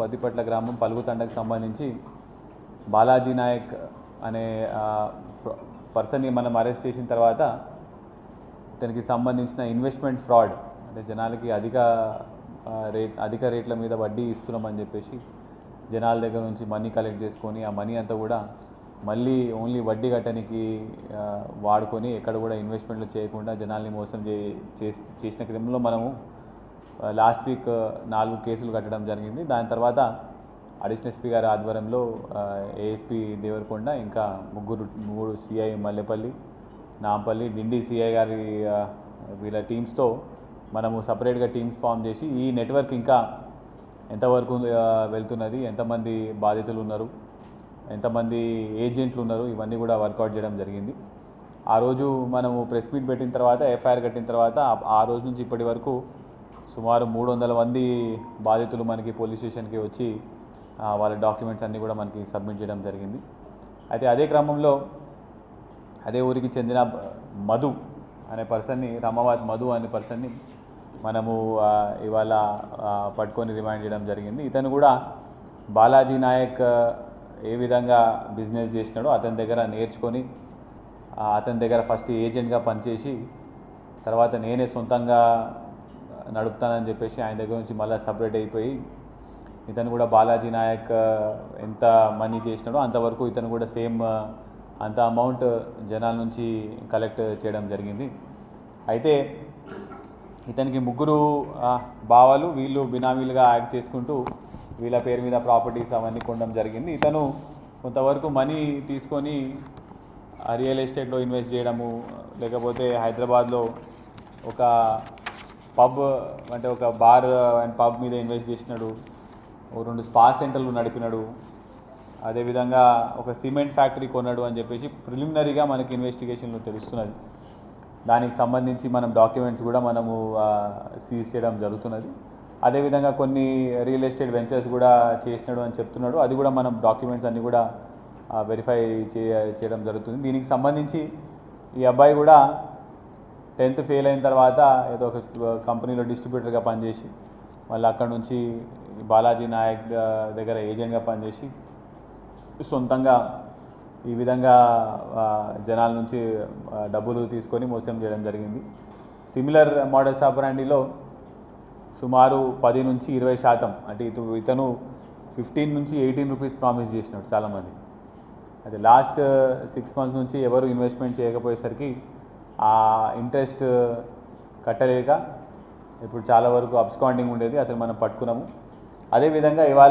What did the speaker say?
పత్తిపట్ల గ్రామం పలుగుతండకు సంబంధించి బాలాజీ నాయక్ అనే పర్సన్ని మనం అరెస్ట్ చేసిన తర్వాత దానికి సంబంధించిన ఇన్వెస్ట్మెంట్ ఫ్రాడ్ అంటే జనాలకి అధిక రేట్ అధిక రేట్ల మీద వడ్డీ ఇస్తున్నామని చెప్పేసి జనాల దగ్గర నుంచి మనీ కలెక్ట్ చేసుకొని ఆ మనీ అంతా కూడా మళ్ళీ ఓన్లీ వడ్డీ కట్టడానికి వాడుకొని ఎక్కడ కూడా ఇన్వెస్ట్మెంట్లు చేయకుండా జనాల్ని మోసం చే చేసిన క్రమంలో మనము లాస్ట్ వీక్ నాలుగు కేసులు కట్టడం జరిగింది. దాని తర్వాత అడిషనల్ ఎస్పీ గారి ఆధ్వర్యంలో ఏఎస్పీ దేవరకొండ ఇంకా ముగ్గురు మూడు సిఐ మల్లెపల్లి నాంపల్లి డిండి సిఐ గారి వీళ్ళ టీమ్స్తో మనము సపరేట్గా టీమ్స్ ఫామ్ చేసి ఈ నెట్వర్క్ ఇంకా ఎంతవరకు వెళ్తున్నది ఎంతమంది బాధితులు ఉన్నారు ఎంతమంది ఏజెంట్లు ఉన్నారు ఇవన్నీ కూడా వర్కౌట్ చేయడం జరిగింది. ఆ రోజు మనము ప్రెస్ మీట్ పెట్టిన తర్వాత ఎఫ్ఐఆర్ కట్టిన తర్వాత ఆ- ఆ రోజు నుంచి ఇప్పటి వరకు సుమారు మూడు వందల మంది బాధితులు మనకి పోలీస్ స్టేషన్కి వచ్చి వాళ్ళ డాక్యుమెంట్స్ అన్నీ కూడా మనకి సబ్మిట్ చేయడం జరిగింది. అయితే అదే క్రమంలో అదే ఊరికి చెందిన మధు అనే పర్సన్ని రామాబాద్ మధు అనే పర్సన్ని మనము ఇవాళ పట్టుకొని రిమైండ్ చేయడం జరిగింది. ఇతను కూడా బాలాజీ నాయక్ ఏ విధంగా బిజినెస్ చేసినాడో అతని దగ్గర నేర్చుకొని అతని దగ్గర ఫస్ట్ ఏజెంట్గా పనిచేసి తర్వాత నేనే సొంతంగా నడుపుతానని చెప్పేసి ఆయన దగ్గర నుంచి మళ్ళీ సపరేట్ అయిపోయి ఇతను కూడా బాలాజీ నాయక్ ఎంత మనీ చేసినాడో అంతవరకు ఇతను కూడా సేమ్ అంత అమౌంట్ జనాల నుంచి కలెక్ట్ చేయడం జరిగింది. అయితే ఇతనికి ముగ్గురు ఆ, బావలు వీళ్ళు బినామీలుగా యాక్ట్ చేసుకుంటూ వీళ్ళ పేరు మీద ప్రాపర్టీస్ అవన్నీ కొనడం జరిగింది. ఇతను కొంతవరకు మనీ తీసుకొని రియల్ ఎస్టేట్లో ఇన్వెస్ట్ చేయడము లేకపోతే హైదరాబాద్లో ఒక పబ్ అంటే ఒక బార్ అండ్ పబ్ మీద ఇన్వెస్ట్ చేసినాడు. ఓ రెండు స్పా సెంటర్లు నడిపినాడు. అదేవిధంగా ఒక సిమెంట్ ఫ్యాక్టరీ కొన్నాడు అని చెప్పేసి ప్రిలిమినరీగా మనకి ఇన్వెస్టిగేషన్లో తెలుస్తున్నది. దానికి సంబంధించి మనం డాక్యుమెంట్స్ కూడా మనము సీజ్ చేయడం జరుగుతున్నది. అదేవిధంగా కొన్ని రియల్ ఎస్టేట్ వెంచర్స్ కూడా చేసినాడు అని చెప్తున్నాడు. అది కూడా మనం డాక్యుమెంట్స్ అన్నీ కూడా వెరిఫై చేయడం జరుగుతుంది. దీనికి సంబంధించి ఈ అబ్బాయి కూడా టెన్త్ ఫెయిల్ అయిన తర్వాత ఏదో ఒక కంపెనీలో డిస్ట్రిబ్యూటర్గా పనిచేసి మళ్ళీ అక్కడ నుంచి బాలాజీ నాయక్ దగ్గర ఏజెంట్గా పనిచేసి సొంతంగా ఈ విధంగా జనాల నుంచి డబ్బులు తీసుకొని మోసం చేయడం జరిగింది. సిమిలర్ మోడల్స్ ఆపరాండిలో సుమారు పది నుంచి ఇరవై శాతం అంటే ఇతను ఇతను ఫిఫ్టీన్ నుంచి ఎయిటీన్ రూపీస్ ప్రామిస్ చేసినాడు చాలామంది. అది లాస్ట్ సిక్స్ మంత్స్ నుంచి ఎవరు ఇన్వెస్ట్మెంట్ చేయకపోయేసరికి ఆ ఇంట్రెస్ట్ కట్టలేక ఇప్పుడు చాలా వరకు అబ్స్కాండింగ్ ఉండేది అతను మనం పట్టుకున్నాము. అదేవిధంగా ఇవాళ